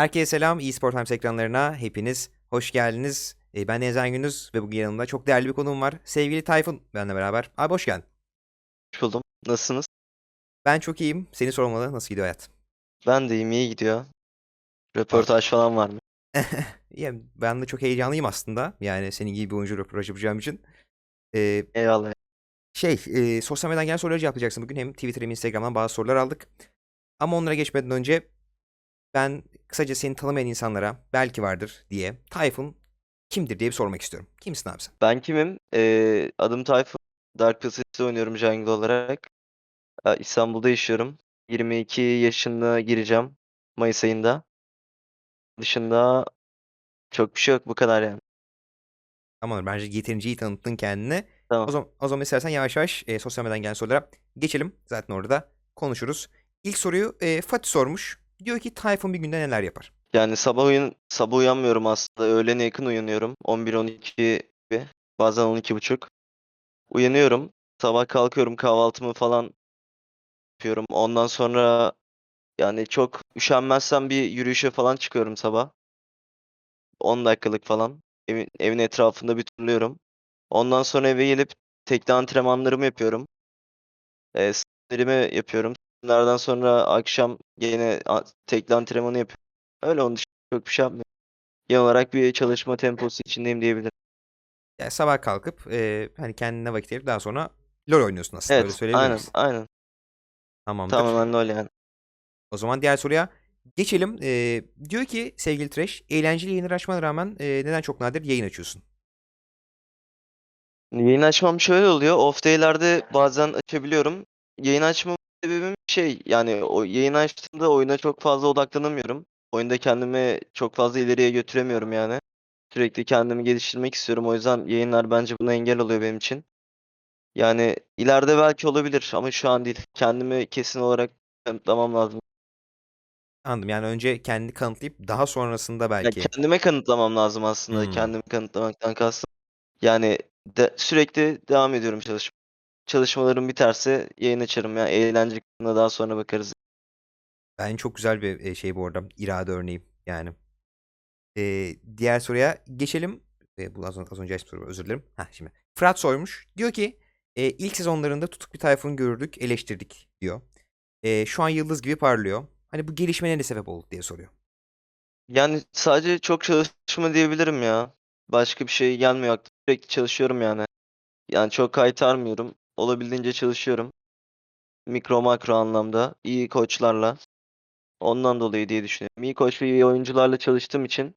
Herkese selam. eSport Times ekranlarına hepiniz hoş geldiniz. E, ben Ezen Gündüz ve bugün yanımda çok değerli bir konuğum var. Sevgili Tayfun benimle beraber. Abi hoş geldin. Hoş buldum. Nasılsınız? Ben çok iyiyim. Seni sormalı. Nasıl gidiyor hayat? Ben de iyiyim, iyi gidiyor. Röportaj falan var mı? Ya, ben de çok heyecanlıyım aslında. Yani senin gibi bir oyuncu röportaj yapacağım için. E, Eyvallah. şey, e, sosyal medyadan gelen soruları cevaplayacaksın bugün. Hem Twitter hem Instagram'dan bazı sorular aldık. Ama onlara geçmeden önce ben kısaca seni tanımayan insanlara belki vardır diye Tayfun kimdir diye bir sormak istiyorum. Kimsin abi sen? Ben kimim? Ee, adım Tayfun. Dark Passsage'de oynuyorum jungle olarak. Ee, İstanbul'da yaşıyorum. 22 yaşına gireceğim Mayıs ayında. Dışında çok bir şey yok bu kadar yani. Tamamdır. Bence yeterince iyi tanıttın kendini. O Tamam. zaman, o zaman istersen yavaş yavaş e, sosyal medyadan gelen sorulara geçelim. Zaten orada da konuşuruz. İlk soruyu e, Fatih sormuş. Diyor ki Tayfun bir günde neler yapar? Yani sabah uyan sabah uyanmıyorum aslında. Öğlene yakın uyanıyorum. 11-12 gibi. Bazen 12.30. Uyanıyorum. Sabah kalkıyorum kahvaltımı falan yapıyorum. Ondan sonra yani çok üşenmezsem bir yürüyüşe falan çıkıyorum sabah. 10 dakikalık falan. Evin, evin etrafında bir turluyorum. Ondan sonra eve gelip tekne antrenmanlarımı yapıyorum. E, yapıyorum. Spinnerlerden sonra akşam yine tekne antrenmanı yapıyorum. Öyle onun dışında çok bir şey yapmıyorum. Genel olarak bir çalışma temposu içindeyim diyebilirim. Yani sabah kalkıp e, hani kendine vakit ayırıp daha sonra LoL oynuyorsun aslında. Öyle Evet, söyleyebilir aynen, aynen. Tamamdır. Tamamen öyle yani. O zaman diğer soruya geçelim. E, diyor ki sevgili Trash, eğlenceli yayınlar açmana rağmen e, neden çok nadir yayın açıyorsun? Yayın açmam şöyle oluyor. Off day'lerde bazen açabiliyorum. Yayın açmam sebebim şey yani o yayın açtığımda oyuna çok fazla odaklanamıyorum. Oyunda kendimi çok fazla ileriye götüremiyorum yani. Sürekli kendimi geliştirmek istiyorum. O yüzden yayınlar bence buna engel oluyor benim için. Yani ileride belki olabilir ama şu an değil. Kendimi kesin olarak kanıtlamam lazım. Anladım. Yani önce kendini kanıtlayıp daha sonrasında Ya belki. kendime kanıtlamam lazım aslında. Hmm. Kendimi kanıtlamaktan kastım. Yani de, sürekli devam ediyorum çalışma. Çalışmalarım biterse yayın açarım ya. Eğlence kısmına daha sonra bakarız. Ben çok güzel bir e, şey bu arada. irade örneği yani. E, diğer soruya geçelim. E, bu az, az önce açtım soruyu özür dilerim. Heh, şimdi. Fırat sormuş. Diyor ki e, ilk sezonlarında tutuk bir Tayfun görürdük eleştirdik diyor. E, şu an yıldız gibi parlıyor. Hani bu gelişmeye ne sebep oldu diye soruyor. Yani sadece çok çalışma diyebilirim ya. Başka bir şey gelmiyor aklıma. Sürekli çalışıyorum yani. Yani çok kaytarmıyorum. Olabildiğince çalışıyorum. Mikro makro anlamda. iyi koçlarla. Ondan dolayı diye düşünüyorum. İyi koç ve iyi oyuncularla çalıştığım için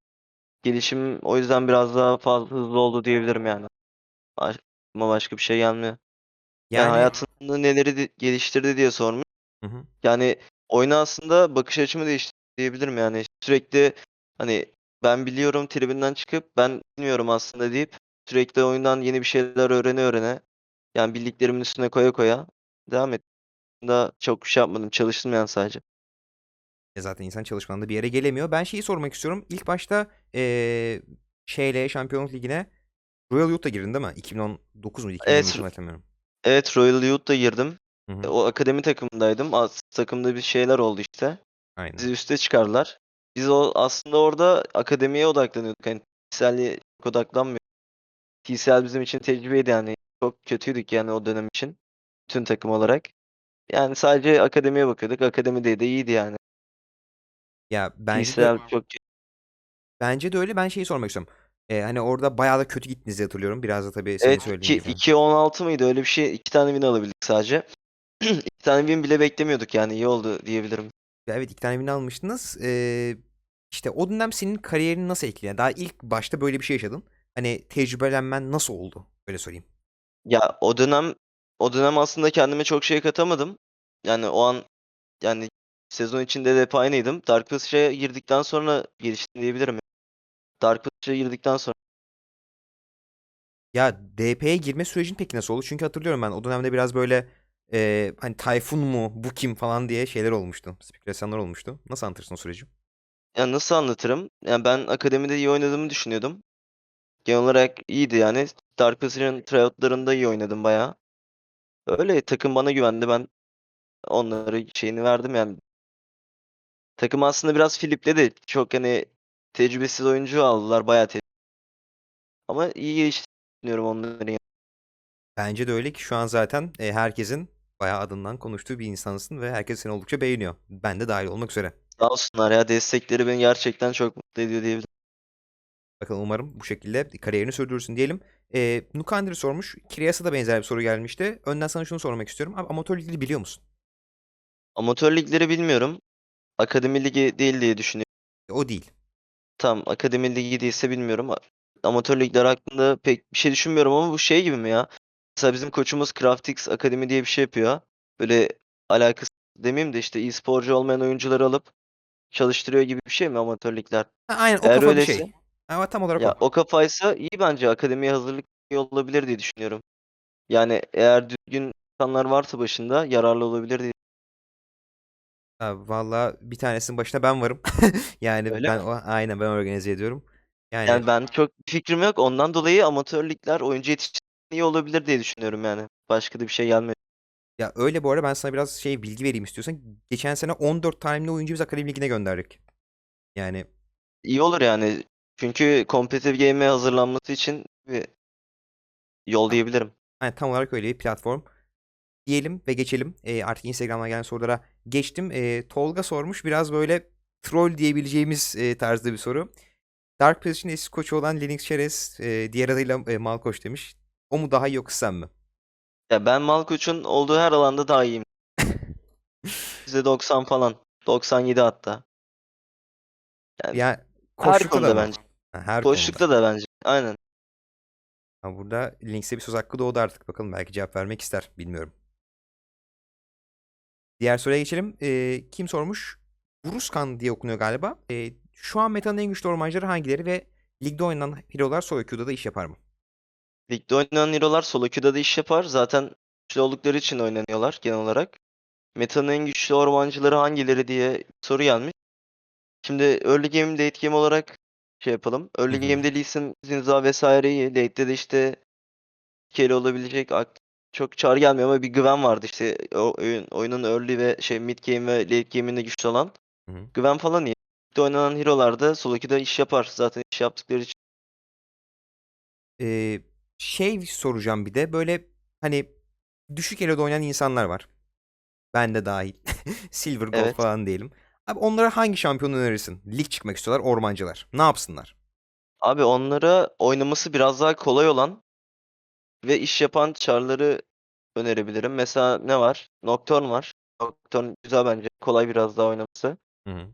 gelişim o yüzden biraz daha fazla hızlı oldu diyebilirim yani. Ama başka bir şey gelmiyor. Yani Yani hayatında neleri geliştirdi diye sormuş. Hı hı. Yani oyuna aslında bakış açımı değiştirdi diyebilirim yani. Sürekli hani ben biliyorum tribünden çıkıp ben bilmiyorum aslında deyip sürekli oyundan yeni bir şeyler öğrene öğrene yani bildiklerimin üstüne koya koya devam ettim. Daha çok şey yapmadım. Çalıştım yani sadece. E, zaten insan çalışmadan da bir yere gelemiyor. Ben şeyi sormak istiyorum. İlk başta e, şeyle Şampiyonluk Ligi'ne Royal Youth'ta girdin değil mi? 2019 muydu? 2020 Evet, hatırlamıyorum. evet Royal Youth'ta girdim. Hı E, hı. O akademi takımındaydım. Az takımda bir şeyler oldu işte. Aynen. Bizi üste çıkardılar. Biz o aslında orada akademiye odaklanıyorduk. TCL'ye çok odaklanmıyorduk. TCL bizim için tecrübeydi yani. Çok kötüydük yani o dönem için. Bütün takım olarak. Yani sadece akademiye bakıyorduk. Akademide de iyiydi yani. Ya bence de çok bence de öyle. Ben şeyi sormak istiyorum. E, hani orada bayağı da kötü gittiniz diye hatırlıyorum. Biraz da tabii senin Evet söylediğin 2 gibi. 2-16 mıydı öyle bir şey. İki tane win alabildik sadece. İki tane win bile beklemiyorduk yani iyi oldu diyebilirim. Ya evet iki tane win almıştınız. E, işte o dönem senin kariyerini nasıl etkiledi? Daha ilk başta böyle bir şey yaşadın. Hani tecrübelenmen nasıl oldu? Öyle sorayım. Ya o dönem o dönem aslında kendime çok şey katamadım. Yani o an yani sezon içinde de hep aynıydım. Dark Passage'a girdikten sonra geliştim diyebilirim. Dark Passage'a girdikten sonra Ya DP'ye girme sürecin peki nasıl oldu? Çünkü hatırlıyorum ben o dönemde biraz böyle e, hani Tayfun mu bu kim falan diye şeyler olmuştu. Spekülasyonlar olmuştu. Nasıl anlatırsın o süreci? ya nasıl anlatırım? Yani ben akademide iyi oynadığımı düşünüyordum. Genel olarak iyiydi yani. Dark Passage'ın tryoutlarında iyi oynadım bayağı. Öyle takım bana güvendi. Ben onlara şeyini verdim yani. Takım aslında biraz filipledi. Çok hani tecrübesiz oyuncu aldılar. Bayağı tecrübeli. Ama iyi geliştiğini düşünüyorum onların. Bence de öyle ki şu an zaten e, herkesin bayağı adından konuştuğu bir insansın ve herkes seni oldukça beğeniyor. Ben de dahil olmak üzere. Sağ olsunlar ya. Destekleri beni gerçekten çok mutlu ediyor diyebilirim. Bakalım umarım bu şekilde kariyerini sürdürürsün diyelim. E, Nukandir sormuş. Kiryas'a da benzer bir soru gelmişti. Önden sana şunu sormak istiyorum. Abi amatör ligleri biliyor musun? Amatör ligleri bilmiyorum. Akademi ligi değil diye düşünüyorum. E, o değil. Tamam, akademi ligi değilse bilmiyorum. Amatör ligler hakkında pek bir şey düşünmüyorum ama bu şey gibi mi ya? Mesela bizim koçumuz Craftix Akademi diye bir şey yapıyor. Böyle alakası demeyeyim de işte e-sporcu olmayan oyuncuları alıp çalıştırıyor gibi bir şey mi amatör ligler? Ha, aynen o Eğer kafa bir öyleyse şey. Ama tam olarak ya o. o kafaysa iyi bence akademiye hazırlık iyi olabilir diye düşünüyorum. Yani eğer düzgün insanlar varsa başında yararlı olabilir diye. Ha, Valla bir tanesinin başına ben varım. Yani Öyle ben mi? o aynen ben organize ediyorum. Yani Yani ben çok bir fikrim yok. Ondan dolayı amatör ligler oyuncu yetiştirmeye iyi olabilir diye düşünüyorum yani. Başka da bir şey gelmedi. ya öyle bu arada ben sana biraz şey bilgi vereyim istiyorsan. Geçen sene 14 tane oyuncu biz Akademi Ligi'ne gönderdik. Yani İyi olur yani. Çünkü competitive game'e hazırlanması için bir yol diyebilirim. yani tam olarak öyle bir platform. Diyelim ve geçelim. Ee, artık Instagram'dan gelen sorulara geçtim. Ee, Tolga sormuş. Biraz böyle troll diyebileceğimiz e, tarzda bir soru. Dark Position eski koçu olan Lennox Çerez, e, diğer adıyla e, Malkoç demiş. O mu daha iyi yoksa sen mi? Ya ben Malkoç'un olduğu her alanda daha iyiyim. %90 falan. 97 hatta. Yani Yani her da konuda mı? bence. Ha, her konuda. Koçlukta da bence. Aynen. Ha, burada Lynx'e bir söz hakkı doğdu artık. Bakalım belki cevap vermek ister. Bilmiyorum. Diğer soruya geçelim. Ee, kim sormuş? Buruskan diye okunuyor galiba. Ee, şu an metanın en güçlü ormancıları hangileri ve ligde oynanan hero'lar solo queue'da da iş yapar mı? Ligde oynanan hero'lar solo queue'da da iş yapar. Zaten güçlü oldukları için oynanıyorlar genel olarak. Meta'nın en güçlü ormancıları hangileri diye soru gelmiş. Şimdi early game, late game olarak şey yapalım. Early hı. game'de Lee Sin, Zinza vesaire iyi. Late'de de işte kere olabilecek çok çağrı gelmiyor ama bir Gwen vardı işte o oyun, oyunun early ve şey mid game ve late game'inde güçlü olan. Hı hı. Gwen falan iyi. Ligde oynanan hero'lar da solo queue'da iş yapar. Zaten iş yaptıkları için. Ee, şey soracağım bir de böyle hani düşük elo'da oynayan insanlar var. Ben de dahil. Silver Gold Evet. falan diyelim. Abi onlara hangi şampiyon önerirsin? Lig çıkmak istiyorlar ormancılar. Ne yapsınlar? Abi onlara oynaması biraz daha kolay olan ve iş yapan çarları önerebilirim. Mesela ne var? Nocturne var. Nocturne güzel bence. Kolay biraz daha oynaması. Hı hı.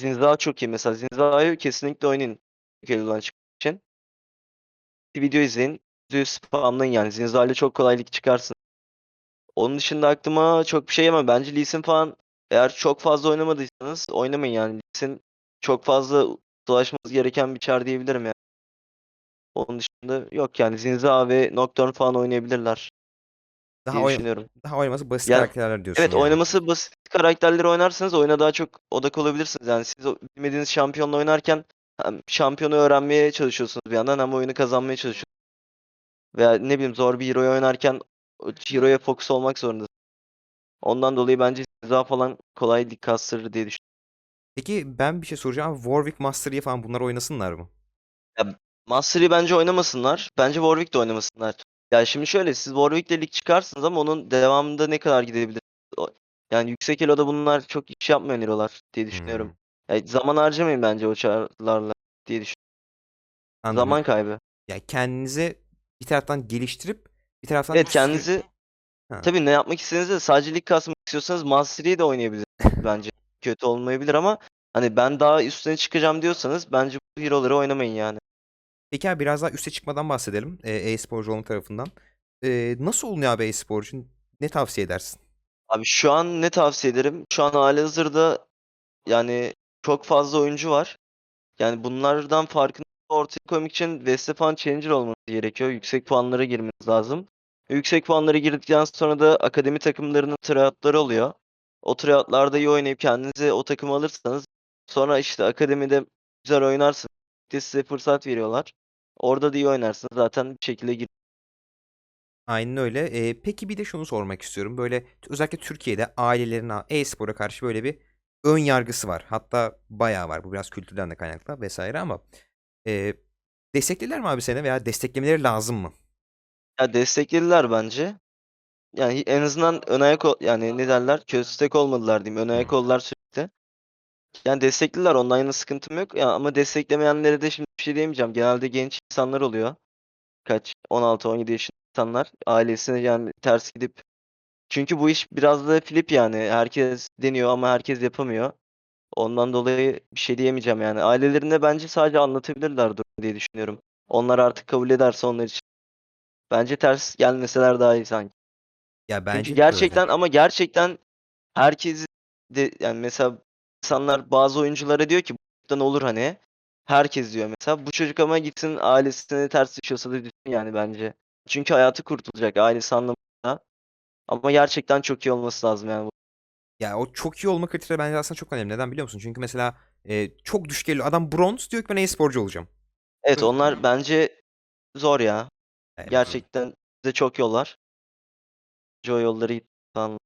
Zinza çok iyi. Mesela Zinza'yı kesinlikle oynayın. Elo'dan çıkmak için. Bir video izleyin. Düz spamlayın yani. Zinza ile çok kolay lig çıkarsın. Onun dışında aklıma çok bir şey ama bence Lee Sin falan eğer çok fazla oynamadıysanız oynamayın yani. Lee Sin çok fazla dolaşmanız gereken bir çar diyebilirim yani. Onun dışında yok yani Zinza ve Nocturne falan oynayabilirler Daha diye oyn düşünüyorum. daha oynaması basit Yani karakterler diyorsun evet yani. oynaması basit karakterleri oynarsanız oyuna daha çok odak olabilirsiniz. Yani siz bilmediğiniz şampiyonla oynarken hem şampiyonu öğrenmeye çalışıyorsunuz bir yandan hem oyunu kazanmaya çalışıyorsunuz. Veya ne bileyim zor bir hero'yu oynarken hero'ya fokus olmak zorundasınız. Ondan dolayı bence Zinza falan kolay lig kastırır diye düşünüyorum. Peki ben bir şey soracağım. Warwick Mastery'e falan bunlar oynasınlar mı? Ya, Mastery bence oynamasınlar. Bence Warwick de oynamasınlar. Ya şimdi şöyle siz Warwick'le lig çıkarsınız ama onun devamında ne kadar gidebilir? Yani yüksek elo'da bunlar çok iş yapmayan hero'lar diye düşünüyorum. Hmm, Ya, zaman harcamayın bence o çarlarla diye düşünüyorum. anladım. Zaman kaybı. Ya kendinizi bir taraftan geliştirip bir taraftan Evet kendinizi Ha. tabii ne yapmak istediğinizde sadece lig kasmak istiyorsanız Mastery'i de oynayabilirsiniz bence. Kötü olmayabilir ama hani ben daha üstüne çıkacağım diyorsanız bence bu hero'ları oynamayın yani. Peki abi biraz daha üste çıkmadan bahsedelim. E, e-sporcu olma tarafından. E, nasıl oluyor abi e-sporcu? Ne tavsiye edersin? Abi şu an ne tavsiye ederim? Şu an halihazırda yani çok fazla oyuncu var. Yani bunlardan farkını ortaya koymak için West Fan Challenger olmanız gerekiyor. Yüksek puanlara girmeniz lazım. Yüksek puanlara girdikten sonra da akademi takımlarının tryoutları oluyor. O tryoutlarda iyi oynayıp kendinize o takımı alırsanız sonra işte akademide güzel oynarsınız. De size fırsat veriyorlar. Orada da iyi oynarsınız. Zaten bir şekilde gir. Aynen öyle. E, peki bir de şunu sormak istiyorum. Böyle özellikle Türkiye'de ailelerin e-spora karşı böyle bir ön yargısı var. Hatta bayağı var. Bu biraz kültürden de kaynaklı vesaire ama e, desteklediler mi abi seni veya desteklemeleri lazım mı? Ya desteklediler bence. Yani en azından ön ayak yani ne derler? Köstek olmadılar diyeyim. Ön ayak oldular sürekli. Yani desteklediler. Ondan yana sıkıntım yok. Ya ama desteklemeyenlere de şimdi bir şey diyemeyeceğim. Genelde genç insanlar oluyor. Kaç 16-17 yaşında insanlar ailesine yani ters gidip çünkü bu iş biraz da flip yani. Herkes deniyor ama herkes yapamıyor. Ondan dolayı bir şey diyemeyeceğim yani. Ailelerine bence sadece anlatabilirler durumu diye düşünüyorum. Onlar artık kabul ederse onlar için. Bence ters gelmeseler daha iyi sanki. Ya Çünkü bence öyle. gerçekten ama gerçekten herkes de yani mesela insanlar bazı oyunculara diyor ki "Buradan olur hani. Herkes diyor mesela. Bu çocuk ama gitsin ailesine ters düşüyorsa da düşsün yani bence. Çünkü hayatı kurtulacak ailesi anlamında. Ama gerçekten çok iyi olması lazım yani. Ya o çok iyi olma kriteri bence aslında çok önemli. Neden biliyor musun? Çünkü mesela e, çok düşük geliyor. Adam bronz diyor ki ben e-sporcu olacağım. Evet onlar bence zor ya. Evet, Gerçekten bize çok yollar. O yolları falan.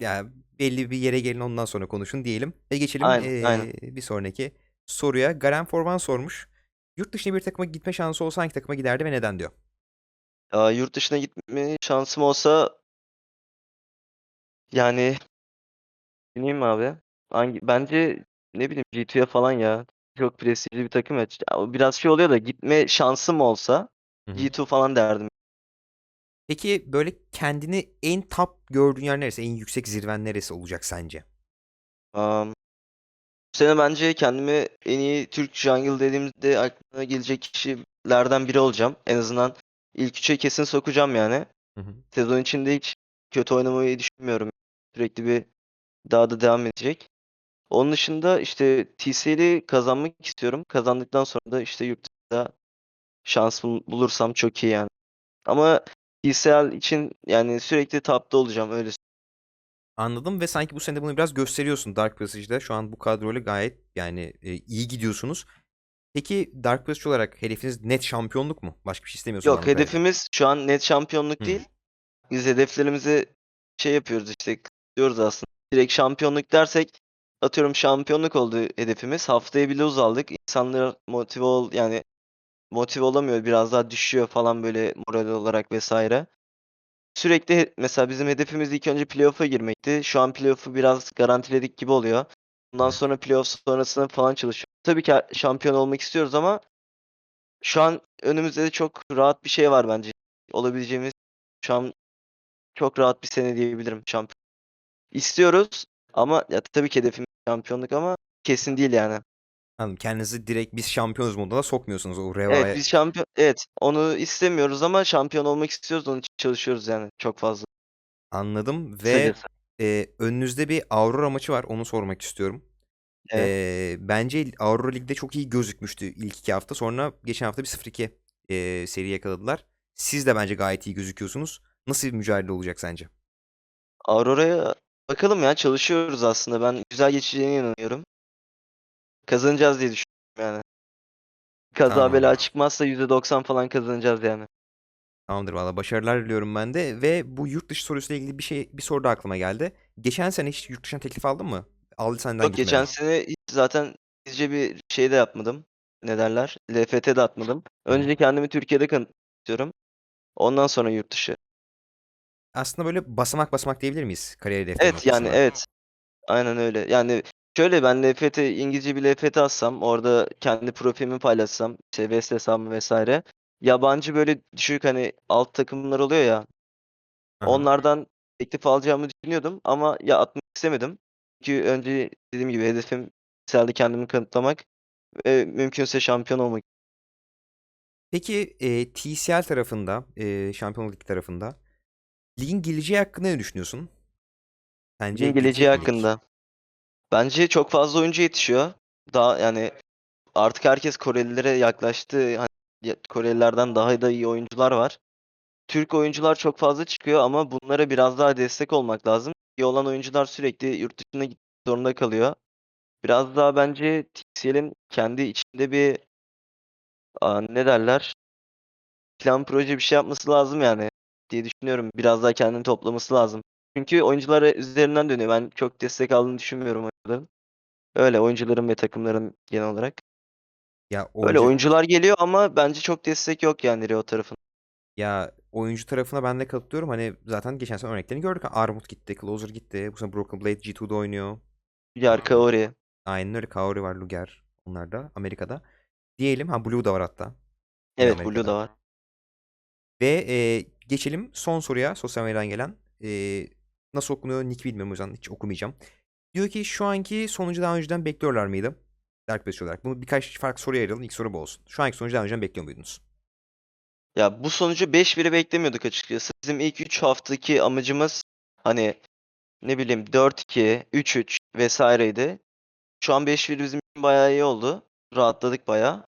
Ya belli bir yere gelin ondan sonra konuşun diyelim. Ve geçelim Aynen, eee, aynen. bir sonraki soruya. Garen Forvan sormuş. Yurt dışına bir takıma gitme şansı olsa hangi takıma giderdi ve neden diyor. Aa, yurt dışına gitme şansım olsa yani bileyim abi? Hangi bence ne bileyim G2'ye falan ya. Çok prestijli bir takım ya. Ya biraz şey oluyor da gitme şansım olsa Hı hı. G2 falan derdim. Peki böyle kendini en top gördüğün yer neresi? En yüksek zirven neresi olacak sence? Am, bu sene bence kendimi en iyi Türk jungle dediğimde aklına gelecek kişilerden biri olacağım. En azından ilk üçe kesin sokacağım yani. Hı hı. Sezon içinde hiç kötü oynamayı düşünmüyorum. Sürekli bir daha da devam edecek. Onun dışında işte TCL'i kazanmak istiyorum. Kazandıktan sonra da işte yurt dışında şans bul- bulursam çok iyi yani. Ama TCL için yani sürekli top'ta olacağım öyle. Anladım ve sanki bu sene de bunu biraz gösteriyorsun Dark Passage'da. Şu an bu kadroyla gayet yani e, iyi gidiyorsunuz. Peki Dark Passage olarak hedefiniz net şampiyonluk mu? Başka bir şey istemiyorsunuz Yok hedefimiz şu an net şampiyonluk Hı. değil. Biz hedeflerimizi şey yapıyoruz işte diyoruz aslında. Direkt şampiyonluk dersek atıyorum şampiyonluk oldu hedefimiz. Haftaya bir lose aldık. İnsanlar motive ol yani motive olamıyor. Biraz daha düşüyor falan böyle moral olarak vesaire. Sürekli mesela bizim hedefimiz ilk önce playoff'a girmekti. Şu an playoff'u biraz garantiledik gibi oluyor. Bundan sonra playoff sonrasında falan çalışıyoruz. Tabii ki şampiyon olmak istiyoruz ama şu an önümüzde de çok rahat bir şey var bence. Olabileceğimiz şu an çok rahat bir sene diyebilirim şampiyon. İstiyoruz ama ya tabii ki hedefimiz şampiyonluk ama kesin değil yani. Anladım. Kendinizi direkt biz şampiyonuz moduna sokmuyorsunuz o Evet revaya. biz şampiyon evet onu istemiyoruz ama şampiyon olmak istiyoruz. Onun için çalışıyoruz yani çok fazla. Anladım ve Kısacası. e, önünüzde bir Aurora maçı var. Onu sormak istiyorum. Evet. E, bence Aurora Lig'de çok iyi gözükmüştü ilk iki hafta. Sonra geçen hafta bir 0-2 e, seri yakaladılar. Siz de bence gayet iyi gözüküyorsunuz. Nasıl bir mücadele olacak sence? Aurora'ya bakalım ya çalışıyoruz aslında. Ben güzel geçeceğine inanıyorum. Kazanacağız diye düşünüyorum yani. Kaza Tamam. bela çıkmazsa %90 falan kazanacağız yani. Tamamdır valla başarılar diliyorum ben de ve bu yurt dışı sorusuyla ilgili bir şey bir soru da aklıma geldi. Geçen sene hiç yurt dışına teklif aldın mı? Aldı senden Yok gitmedi. geçen sene hiç zaten bizce bir şey de yapmadım. Ne derler? LFT de atmadım. Önce kendimi Türkiye'de kanıtlamak istiyorum. Ondan sonra yurt dışı. Aslında böyle basamak basamak diyebilir miyiz kariyer hedefleri Evet yani noktasında? evet. Aynen öyle. Yani şöyle ben LFT İngilizce bir LFT atsam orada kendi profilimi paylaşsam işte West hesabımı vesaire. Yabancı böyle düşük hani alt takımlar oluyor ya. Aha. Onlardan teklif alacağımı düşünüyordum ama ya atmak istemedim. Çünkü önce dediğim gibi hedefim yükseldi kendimi kanıtlamak ve mümkünse şampiyon olmak. Peki e, TCL tarafında, e, Şampiyonlar Ligi tarafında ligin geleceği hakkında ne düşünüyorsun? Sence Ligin geleceği hakkında. Bence çok fazla oyuncu yetişiyor. Daha yani artık herkes Korelilere yaklaştı. Hani Korelilerden daha da iyi oyuncular var. Türk oyuncular çok fazla çıkıyor ama bunlara biraz daha destek olmak lazım. İyi olan oyuncular sürekli yurt dışına gitmek zorunda kalıyor. Biraz daha bence TCL'in kendi içinde bir ne derler? Plan proje bir şey yapması lazım yani diye düşünüyorum. Biraz daha kendini toplaması lazım. Çünkü oyuncular üzerinden dönüyor. Ben çok destek aldığını düşünmüyorum oyuncuların. Öyle oyuncuların ve takımların genel olarak. Ya Öyle oyuncu oyuncular geliyor ama bence çok destek yok yani Rio tarafında. ya oyuncu tarafına ben de katılıyorum. Hani zaten geçen sene örneklerini gördük. Armut gitti, Closer gitti. Bu sene Broken Blade G2'da oynuyor. Yer Kaori. Aynen öyle. Kaori var, Luger. Onlar da Amerika'da. Diyelim ha Blue da var hatta. Evet Blue Amerika'da. da var. Ve e, geçelim son soruya sosyal medyadan gelen. E, nasıl okunuyor nick bilmiyorum o yüzden hiç okumayacağım. Diyor ki şu anki sonucu daha önceden bekliyorlar mıydı? Dark Passage olarak. Bunu birkaç farklı soruya ayıralım. İlk soru bu olsun. Şu anki sonucu daha önceden bekliyor muydunuz? Ya bu sonucu 5-1'i beklemiyorduk açıkçası. Bizim ilk 3 haftaki amacımız hani ne bileyim 4-2, 3-3 vesaireydi. Şu an 5-1 bizim bayağı iyi oldu. Rahatladık bayağı.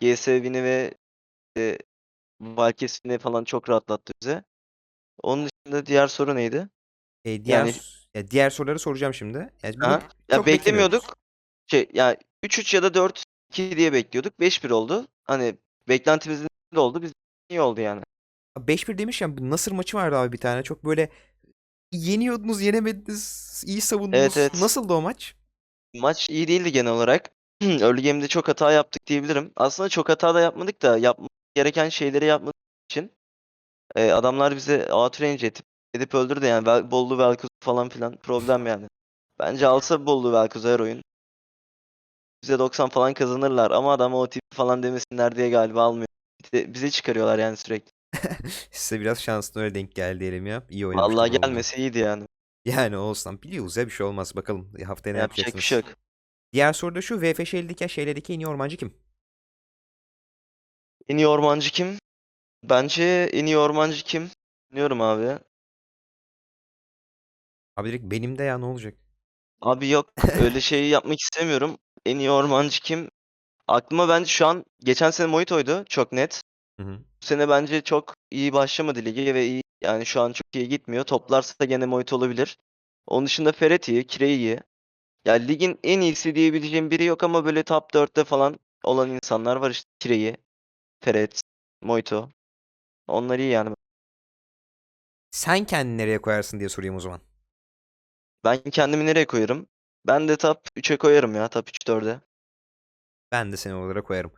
GS Win'i ve e, Valkes Win'i falan çok rahatlattı bize. Onun dışında diğer soru neydi? E, diğer Yani ya diğer soruları soracağım şimdi. Yani bunu Aha. Ya çok beklemiyorduk. Şey yani 3-3 ya da 4-2 diye bekliyorduk. 5-1 oldu. Hani beklentimizin de oldu. Biz iyi oldu yani. 5-1 demişken bu Nasır maçı vardı abi bir tane. Çok böyle yeniyordunuz, yenemediniz, iyi savundunuz. Evet evet. Nasıldı o maç? Maç iyi değildi genel olarak. Early game'de çok hata yaptık diyebilirim. Aslında çok hata da yapmadık da yapmamız gereken şeyleri yapmadığımız için e, adamlar bize outrange edip edip öldürdü yani Vel Bollu Velkoz falan filan problem yani. Bence alsa Bollu Velkoz her oyun %90 falan kazanırlar ama adama o tip falan demesinler diye galiba almıyor. Bize, bize çıkarıyorlar yani sürekli. Size biraz şanslı öyle denk geldi diyelim ya. İyi oynamış Vallahi oldu. gelmese iyiydi yani. Yani olsun. Biliyoruz ya bir şey olmaz. Bakalım haftaya ne Yapacak bir yapacaksınız. şey yok. Diğer soru da şu. VFŞ'deki şeylerdeki en iyi ormancı kim? En iyi ormancı kim? Bence en iyi ormancı kim? Bilmiyorum abi. Abi direkt benim de ya ne olacak? Abi yok öyle şeyi yapmak istemiyorum. En iyi ormancı kim? Aklıma bence şu an geçen sene Mojito'ydu çok net. Hı hı. Bu sene bence çok iyi başlamadı lige ve iyi yani şu an çok iyi gitmiyor. Toplarsa gene Mojito olabilir. Onun dışında Ferret iyi, Kire iyi. Ya ligin en iyisi diyebileceğim biri yok ama böyle top 4'te falan olan insanlar var işte Kireyi, Ferret, Mojito. Onlar iyi yani. Sen kendini nereye koyarsın diye sorayım o zaman. Ben kendimi nereye koyarım? Ben de top 3'e koyarım ya. Top 3-4'e. Ben de seni oralara koyarım.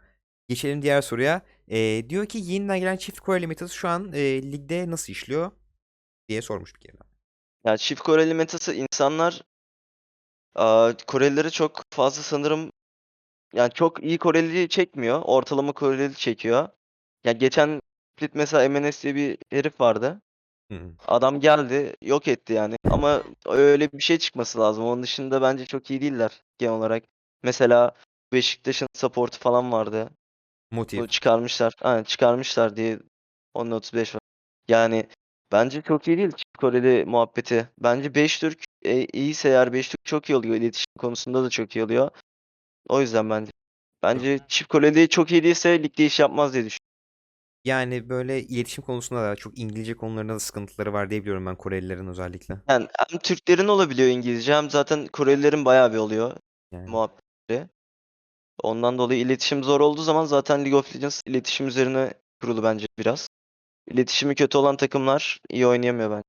Geçelim diğer soruya. Ee, diyor ki yeniden gelen çift core limiters şu an e, ligde nasıl işliyor diye sormuş bir kere. Ya çift Koreli metası insanlar aa, Korelileri çok fazla sanırım yani çok iyi Koreli çekmiyor. Ortalama Koreli çekiyor. Ya geçen split mesela MNS diye bir herif vardı. Hı hı. Adam geldi, yok etti yani. Ama öyle bir şey çıkması lazım. Onun dışında bence çok iyi değiller genel olarak. Mesela Beşiktaş'ın support'u falan vardı. Motiv. Çıkarmışlar. Aynen çıkarmışlar diye 10.35 var. Yani bence çok iyi değil Koreli muhabbeti. Bence 5 Türk e, iyiyse eğer 5 Türk çok iyi oluyor. İletişim konusunda da çok iyi oluyor. O yüzden bence. Bence çift Koreli çok iyi değilse ligde iş yapmaz diye düşünüyorum. Yani böyle iletişim konusunda da çok İngilizce konularında da sıkıntıları var diye biliyorum ben Korelilerin özellikle. Yani hem Türklerin olabiliyor İngilizce hem zaten Korelilerin bayağı bir oluyor Yani. muhabbetleri. Ondan dolayı iletişim zor olduğu zaman zaten League of Legends iletişim üzerine kurulu bence biraz. İletişimi kötü olan takımlar iyi oynayamıyor bence.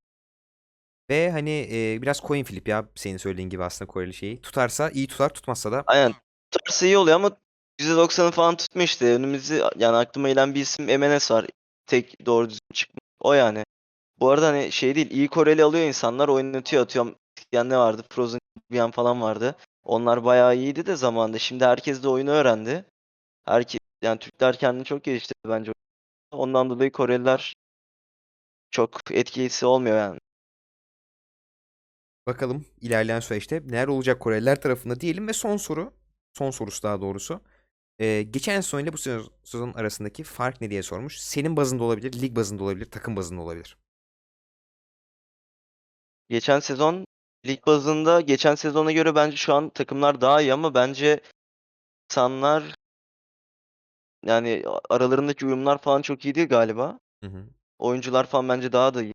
Ve hani e, biraz coin flip ya senin söylediğin gibi aslında Koreli şeyi. Tutarsa iyi tutar tutmazsa da Aynen. Tutarsa iyi oluyor ama %90'ı falan tutma işte. Önümüzde yani aklıma gelen bir isim MNS var. Tek doğru düzgün çıkma. O yani. Bu arada hani şey değil. iyi Koreli alıyor insanlar oynatıyor atıyorum. Yani ne vardı? Frozen Champion falan vardı. Onlar bayağı iyiydi de zamanında. Şimdi herkes de oyunu öğrendi. Herkes yani Türkler kendini çok geliştirdi bence. Ondan dolayı Koreliler çok etkilisi olmuyor yani. bakalım ilerleyen süreçte neler olacak Koreliler tarafında diyelim ve son soru. Son sorusu daha doğrusu. E, geçen sezon ile bu sezon, sezon arasındaki fark ne diye sormuş. Senin bazında olabilir, lig bazında olabilir, takım bazında olabilir. Geçen sezon lig bazında geçen sezona göre bence şu an takımlar daha iyi ama bence insanlar yani aralarındaki uyumlar falan çok iyi değil galiba. Hı hı. Oyuncular falan bence daha da iyi.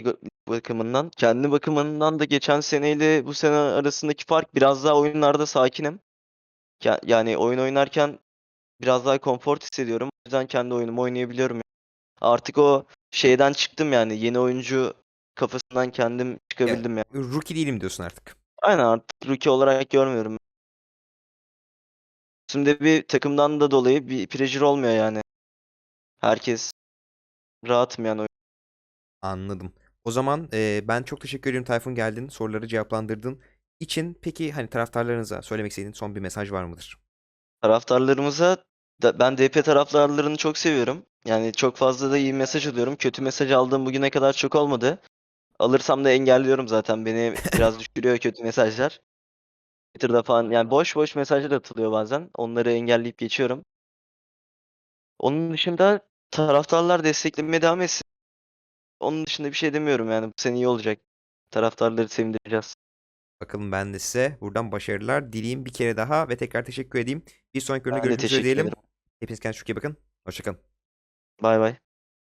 Lig bakımından. Kendi bakımından da geçen seneyle bu sene arasındaki fark biraz daha oyunlarda sakinim. Ya- Yani oyun oynarken biraz daha konfor hissediyorum. O yüzden kendi oyunumu oynayabiliyorum. Artık o şeyden çıktım yani yeni oyuncu kafasından kendim çıkabildim yani. Rookie değilim diyorsun artık. Aynen artık rookie olarak görmüyorum. Şimdi bir takımdan da dolayı bir pressure olmuyor yani. Herkes rahatım yani. oyun- Anladım. O zaman e, ben çok teşekkür ediyorum Tayfun geldin, soruları cevaplandırdın için. Peki hani taraftarlarınıza söylemek istediğin son bir mesaj var mıdır? Taraftarlarımıza da, ben DP taraftarlarını çok seviyorum. Yani çok fazla da iyi mesaj alıyorum. Kötü mesaj aldığım bugüne kadar çok olmadı. Alırsam da engelliyorum zaten. Beni biraz düşürüyor kötü mesajlar. Twitter'da falan yani boş boş mesajlar atılıyor bazen. Onları engelleyip geçiyorum. Onun dışında taraftarlar desteklemeye devam etsin. Onun dışında bir şey demiyorum yani. Bu sene iyi olacak. Taraftarları sevindireceğiz. Bakalım ben de size buradan başarılar dileyim bir kere daha ve tekrar teşekkür edeyim. Bir sonraki bölümde görüşmek üzere diyelim. ederim. Hepiniz kendinize çok iyi bakın. Hoşçakalın. Bay bay.